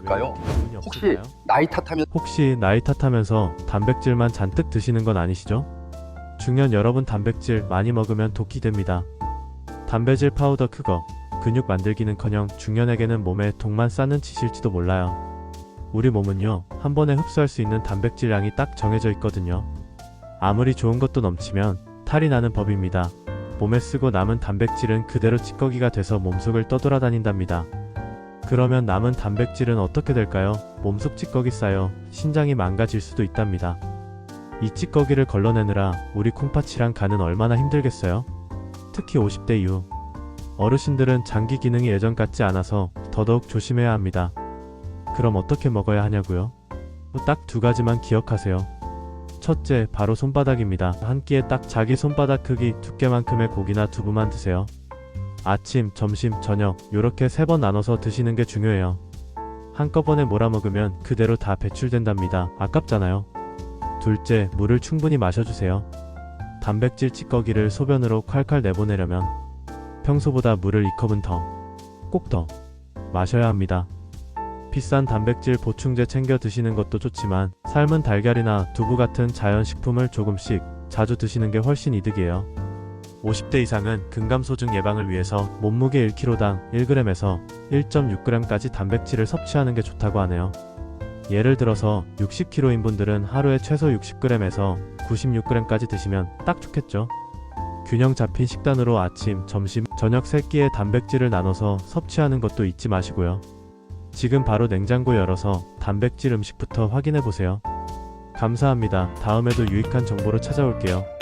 있을까요? 혹시? 나이 탓하면 혹시 나이 탓하면서 단백질만 잔뜩 드시는 건 아니시죠? 중년 여러분 단백질 많이 먹으면 독이 됩니다. 단백질 파우더 크거 근육 만들기는커녕 중년에게는 몸에 독만 쌓는 짓일지도 몰라요. 우리 몸은요 한 번에 흡수할 수 있는 단백질 양이 딱 정해져 있거든요. 아무리 좋은 것도 넘치면 탈이 나는 법입니다. 몸에 쓰고 남은 단백질은 그대로 찌꺼기가 돼서 몸속을 떠돌아다닌답니다. 그러면 남은 단백질은 어떻게 될까요? 몸속 찌꺼기 쌓여 신장이 망가질 수도 있답니다. 이 찌꺼기를 걸러내느라 우리 콩팥이랑 간은 얼마나 힘들겠어요? 특히 50대 이후 어르신들은 장기 기능이 예전 같지 않아서 더더욱 조심해야 합니다. 그럼 어떻게 먹어야 하냐고요? 딱 두 가지만 기억하세요. 첫째, 바로 손바닥입니다. 한 끼에 딱 자기 손바닥 크기 두께만큼의 고기나 두부만 드세요. 아침, 점심, 저녁 요렇게 세 번 나눠서 드시는 게 중요해요. 한꺼번에 몰아먹으면 그대로 다 배출된답니다. 아깝잖아요. 둘째, 물을 충분히 마셔주세요. 단백질 찌꺼기를 소변으로 콸콸 내보내려면 평소보다 물을 2컵은 더, 꼭 더 마셔야 합니다. 비싼 단백질 보충제 챙겨 드시는 것도 좋지만 삶은 달걀이나 두부 같은 자연식품을 조금씩 자주 드시는 게 훨씬 이득이에요. 50대 이상은 근감소증 예방을 위해서 몸무게 1kg당 1g에서 1.6g까지 단백질을 섭취하는 게 좋다고 하네요. 예를 들어서 60kg인 분들은 하루에 최소 60g에서 96g까지 드시면 딱 좋겠죠. 균형 잡힌 식단으로 아침, 점심, 저녁 세 끼의 단백질을 나눠서 섭취하는 것도 잊지 마시고요. 지금 바로 냉장고 열어서 단백질 음식부터 확인해 보세요. 감사합니다. 다음에도 유익한 정보로 찾아올게요.